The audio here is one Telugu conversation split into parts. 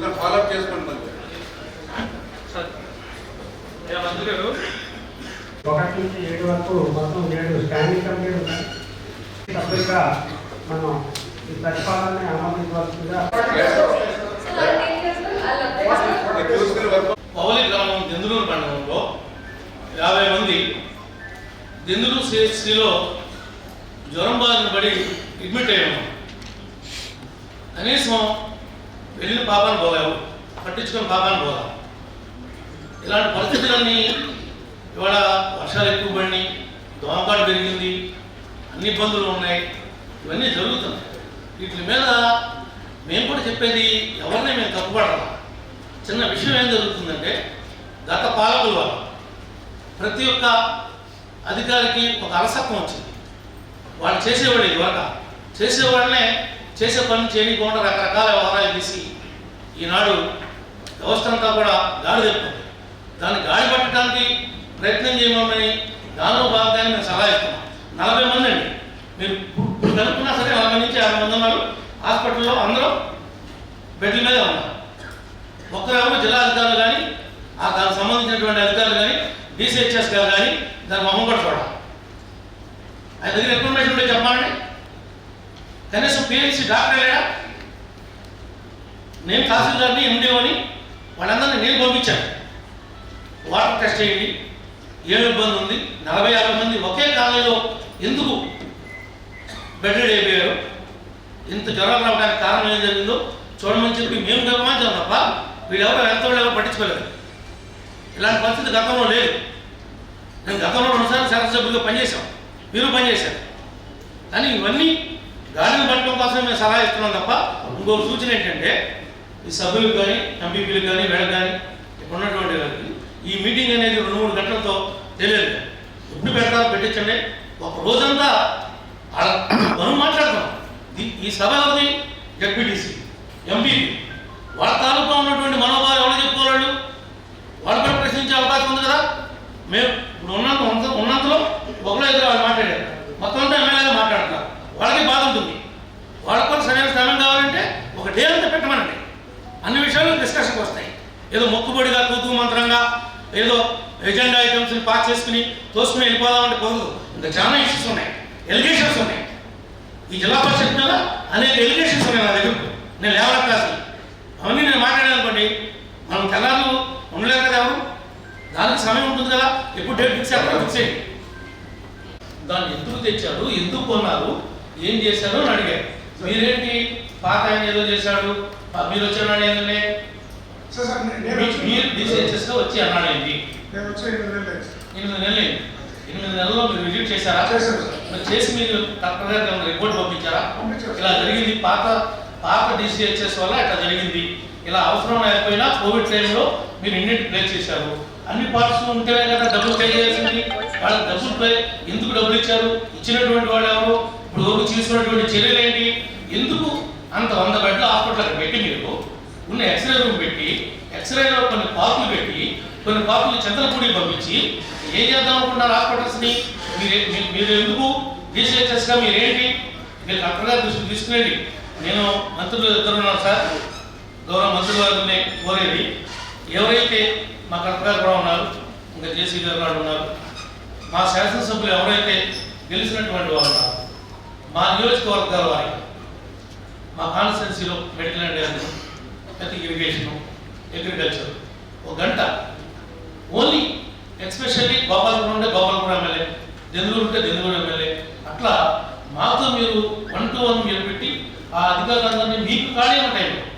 ఒకసారి ఫాలోఅప్ చేసుకోండి గారు ఒకటి నుంచి ఏడు వరకు మొత్తం ఏడు స్టాండింగ్ కమిటీలు ఉన్నాయి. సభ్యులుగా మనం ఈ ప్రతిపాదనని ఆమోదించవలసిందిగా పౌలి గ్రామం దెందులూరు మండలంలో యాభై మంది దెందులూరు సిహెచ్సిలో జ్వరం బారిన పడి అడ్మిట్ అయ్యాము. కనీసం వెళ్ళిన పాపాన్ని పోలేవు పట్టించుకొని పాపాన్ని పోలేవు. ఇలాంటి పరిస్థితులన్నీ ఇవాళ వర్షాలు ఎక్కువ పడినాయి దోమపాటు పెరిగింది అన్ని ఇబ్బందులు ఉన్నాయి ఇవన్నీ జరుగుతున్నాయి. వీటి మీద మేము కూడా చెప్పేది ఎవరిని మేము తప్పుపడాలి చిన్న విషయం ఏం జరుగుతుందంటే గత పాలకుల వల్ల ప్రతి ఒక్క అధికారికి ఒక అలసత్వం వచ్చింది. వాళ్ళు చేసేవాళ్ళు ఇదివరక. చేసేవాళ్ళనే చేసే పని చేయకుండా రకరకాల వ్యవహారాలు తీసి ఈనాడు వ్యవస్థ అంతా కూడా గాడి చెప్తుంది దాన్ని గాడి పట్టడానికి ప్రయత్నం చేయమని దానిలో భాగంగానే మేము సలహా ఇస్తున్నాం. నలభై మంది అండి. మీరు ఇప్పుడు కనుక్కున్నా సరే నలభై నుంచి యాభై మంది ఉన్నారు. హాస్పిటల్లో అందరూ బెడ్ల మీద ఉన్నారు. ఒక్కరేమో జిల్లా అధికారులు కానీ ఆ దానికి సంబంధించినటువంటి అధికారులు కానీ డిసిహెచ్ఎస్ గారు కానీ దాని మొహం కూడా చూడాలి. ఆయన దగ్గర ఇన్ఫర్మేషన్ ఉంటే చెప్పండి కనీసం పిహెచ్సి డాక్టర్ లేడా నేను తహసీల్దార్ని ఎండిఓని వాళ్ళందరినీ నేను పంపించాను. వాటర్ టెస్ట్ చేయండి. ఏమి ఇబ్బంది ఉంది. నలభై యాభై మంది ఒకే కాలనీలో ఎందుకు బెడ్డెడ్ అయిపోయారు? ఇంత జ్వరాలు రావడానికి కారణం ఏం జరిగిందో చూడమని చెప్పి మేము గమనించాం తప్ప వీళ్ళెవరో ఎంత ఎవరు పట్టించుకోలేదు. ఇలాంటి పరిస్థితి గతంలో లేదు. నేను గతంలో రెండుసార్లు శాసనసభ్యులుగా పనిచేశాం. మీరు పనిచేశారు. కానీ ఇవన్నీ గాలిని పట్టడం కోసం మేము సలహా ఇస్తున్నాం తప్ప ఇంకొక సూచన ఏంటంటే ఈ సభ్యులకు కానీ ఎంపీపీలకు కానీ వీళ్ళకి కానీ ఉన్నటువంటి వాళ్ళకి ఈ మీటింగ్ అనేది రెండు మూడు గంటలతో తెలియదు. ఎప్పుడు పెడతారో పెట్టించండి. ఒక రోజంతా ఆడ మనం మాట్లాడతాం. ఈ- ఈ సభ ఎవరిది? జడ్పీటీసీ ఎంపీపీ వాళ్ళ తాలూకా ఉన్నటువంటి మనోభావాలు ఎవరు చెప్పుకోవాళ్ళు వాళ్ళు కూడా ప్రశ్నించే అవకాశం ఉంది కదా? మేము ఇప్పుడు ఉన్నంత ఉన్నంత- ఉన్నంతలో ఒకరు ఇద్దరు వాళ్ళు మాట్లాడారు మొత్తం అంతా ఎమ్మెల్యేగా మాట్లాడుతున్నారు వాళ్ళకి బాధ ఉంటుంది వాళ్ళకి కూడా సరైన స్థానం కావాలంటే ఒక డే అంతా పెట్టమనండి అన్ని విషయాలు డిస్కషన్కి వస్తాయి ఏదో మొక్కుబడిగా తూతూ మంత్రంగా ఏదో ఎజెండా ఐటమ్స్ని పాస్ చేసుకుని తోసుకుని వెళ్ళిపోదామంటే పోదు ఇంకా చాలా ఇష్యూస్ ఉన్నాయి. ఎలిగేషన్స్ ఉన్నాయి. ఈ జిల్లా పరిషత్ మీద అనేక ఎలిగేషన్స్ ఉన్నాయి నా దగ్గర నేను లేవల క్లాస్ అవన్నీ నేను మాట్లాడాను అనుకోండి మనం తెల్లారు ఉండలేదు కదా ఎవరు? దానికి సమయం ఉంటుంది కదా. ఎప్పుడు డేట్ ఫిక్స్ అక్కడ ఫిక్స్ చేయండి. దాన్ని ఎందుకు తెచ్చారు? ఎందుకు కొన్నారు? ఏం చేశారు అని అడిగారు. మీరేంటి? పాత ఆయన ఏదో చేశాడు. మీరు వచ్చాడు ఏంటంటే మీరు వచ్చి అన్నాడు ఏంటి నేను వచ్చి ఎనిమిది నెలలు. ఎనిమిది నెలలు. అయింది. ఎనిమిది నెలల్లో మీరు విజిట్ చేశారా? చేశాను సార్. మరి చేసి మీరు కలెక్టర్ గారికి ఏమైనా రిపోర్ట్ పంపించారా. ఇలా జరిగింది. పాత పాత డిసిహెచ్ఎస్ వల్ల ఇట్లా జరిగింది. ఇలా అవసరం లేకపోయినా కోవిడ్ టైంలో మీరు ఇన్నిటి ప్లే చేశారు? అన్ని పార్ట్స్ ఉంటేనే కదా డబ్బులు పే చేయాల్సింది. వాళ్ళకి డబ్బులు పే ఎందుకు డబ్బులు ఇచ్చారు? ఇచ్చినటువంటి వాళ్ళు ఎవరు? ఇప్పుడు తీసుకున్నటువంటి చర్యలు ఏంటి? ఎందుకు అంత వంద బెడ్ల హాస్పిటల్ పెట్టి మీరు? ఉన్న ఎక్స్రే రూమ్ పెట్టి ఎక్స్రేలో కొన్ని పాకులు పెట్టి కొన్ని పాకులు చంద్రపూడికి పంపించి ఏం చేద్దాం అనుకున్నారు హాస్పిటల్స్ని? మీరు మీరు ఎందుకు డిసిహెచ్ఎస్గా మీరేంటి? మీరు కరెక్ట్గా గారి దృష్టికి నేను మంత్రులు ఇద్దరు ఉన్నారు సార్. గౌరవ మంత్రులు గారిని కోరేది ఎవరైతే మా కలెక్టర్ కూడా ఉన్నారు ఇంకా జేసీ గారు కూడా ఉన్నారు మా శాసనసభ్యులు ఎవరైతే గెలిచినటువంటి వారు ఉన్నారు మా నియోజకవర్గాల వారి మా కాన్స్టిట్యున్సీలో మెడికల్ అండ్ హెల్త్ ప్రతి ఇరిగేషన్ అగ్రికల్చర్ ఒక గంట. ఓన్లీ ఎస్పెషల్లీ గోపాలపురం ఉంటే గోపాలపురం ఎమ్మెల్యే దెందులూరు ఉంటే దెందులూరు ఎమ్మెల్యే. అట్లా మాతో మీరు వన్ టు వన్ మీరు పెట్టి ఆ అధికారులందరినీ మీకు ఖాళీ ఉంటాయి మేము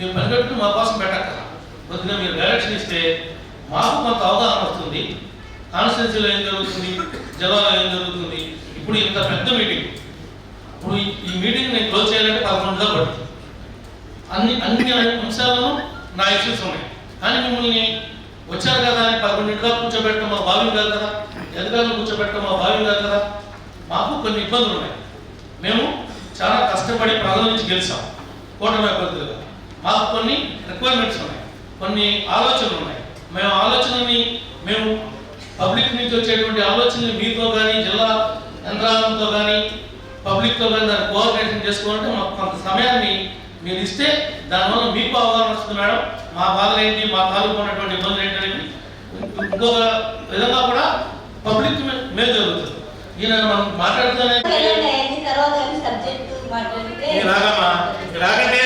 మీరు పనిపెట్టుకుని మా కోసం పెట్టక్కల కొద్దిగా మీరు డైరెక్షన్ ఇస్తే మాకు కొంత అవగాహన వస్తుంది. కాన్స్టిట్యున్సీలో ఏం జరుగుతుంది? జిల్లాలో ఏం జరుగుతుంది? ఇప్పుడు ఇంత పెద్ద మీటింగ్ ఇప్పుడు ఈ- మీటింగ్ నేను క్లోజ్ చేయాలంటే పదకొండుగా పడుతుంది. అన్ని అన్ని అంశాలను నా ఇష్యూస్ ఉన్నాయి. కానీ మిమ్మల్ని వచ్చారు కదా అని పదకొండింటిగా కూర్చోబెట్టడం మా భావ్యం కాదు కదా? ఎదుగుదల కూర్చోబెట్టడం మా భావ్యం కాదు కదా? మాకు కొన్ని ఇబ్బందులు ఉన్నాయి. మేము చాలా కష్టపడి ప్రజల నుంచి గెలిచాం. కూటమి అభ్యర్థులుగా మాకు కొన్ని రిక్వైర్మెంట్స్ ఉన్నాయి. కొన్ని ఆలోచనలు ఉన్నాయి. మేము ఆలోచనని మేము పబ్లిక్ నుంచి వచ్చేటువంటి ఆలోచనలు మీతో కానీ జిల్లా యంత్రాంగంతో కానీ పబ్లిక్తో కానీ దాన్ని కోఆర్డినేషన్ చేసుకోవాలంటే మాకు కొంత సమయాన్ని మీరు ఇస్తే దానివల్ల మీకు అవగాహన వస్తుంది మేడం. మా బాధలు ఏంటి మా తాలూకు ఉన్నటువంటి ఇబ్బందులు ఏంటనేది ఇంకొక విధంగా కూడా పబ్లిక్ మేలు జరుగుతుంది. ఈయన మనం మాట్లాడుతూనే వెళ్ళండి, అయింది తర్వాత ఏమి సబ్జెక్టు మాట్లాడితే మీరు రాగమ్మా మీరు రాకంటే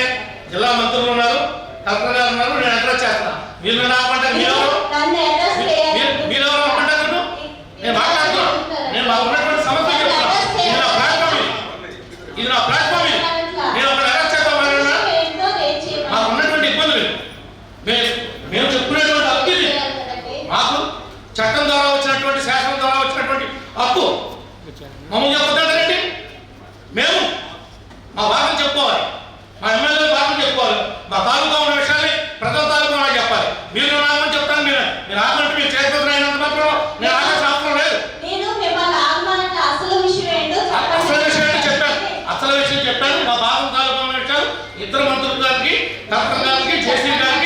జిల్లా మంత్రులు ఉన్నారు కలెక్టర్ గారు ఉన్నారు నేను అడ్రస్ చేస్తాను మీరు నన్ను ఆపమంటారు మీరెవరు నన్ను అడ్రస్ మీరు మీరెవరు ఆపమంటారు నన్ను నేను మాట్లాడుతున్నాను నేను మాకు ఉన్నటువంటి సమస్య చెప్తున్నా ఇది నా ప్లాట్ఫామ్ ఇది ఇది నా ప్లాట్ఫామ్ ఇది నేను ఒక అరెస్ట్ చేద్దాం అనుకున్నా. ఏంటో నేను చేయమని. మాకు ఉన్నటువంటి ఇబ్బందులు మేము మేము చెప్పుకునేటువంటి హక్కు ఇది చేయాలి కదండి. మాకు చట్టం ద్వారా వచ్చినటువంటి శాసనం ద్వారా వచ్చినటువంటి హక్కు మమ్మల్ని చెప్పొద్దండి మేము. మా బాధను చెప్పుకోవాలి. మా ఎమ్మెల్యే బాధను చెప్పుకోవాలి. మా తాలూకా ఉన్న విషయాన్ని ప్రజల తాలూకా చెప్పాలి. మీరు రామని చెప్తాను మీరు మీరు ఆగమంటే మీరు చేతిపత్రం అయినంత మాత్రం నేను ఆగాల్సిన అవసరం లేదు. అసలు విషయం ఏంటో చెప్పాను. అసలు విషయం చెప్పాను. మా బాధ తాలూకా ఉన్న విషయాలు ఇద్దరు మంత్రుల గారికి కలెక్టర్ గారికి జేసీ గారికి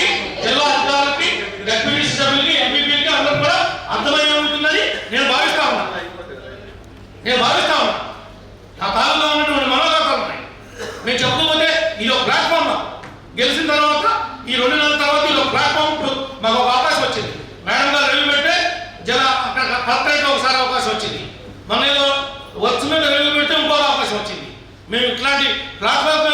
గెలిచిన తర్వాత ఈ రెండు నెలల తర్వాత ఇది ప్లాట్ఫామ్ మాకు ఒక అవకాశం వచ్చింది. మేడం గారు రివ్యూ పెడితే జల అక్కడ కలెక్టరేట్లో ఒకసారి అవకాశం వచ్చింది. మన ఏదో వచ్చిన మీద రివ్యూ పెడితే ఇంకో అవకాశం వచ్చింది. మేము ఇట్లాంటి ప్లాట్ఫామ్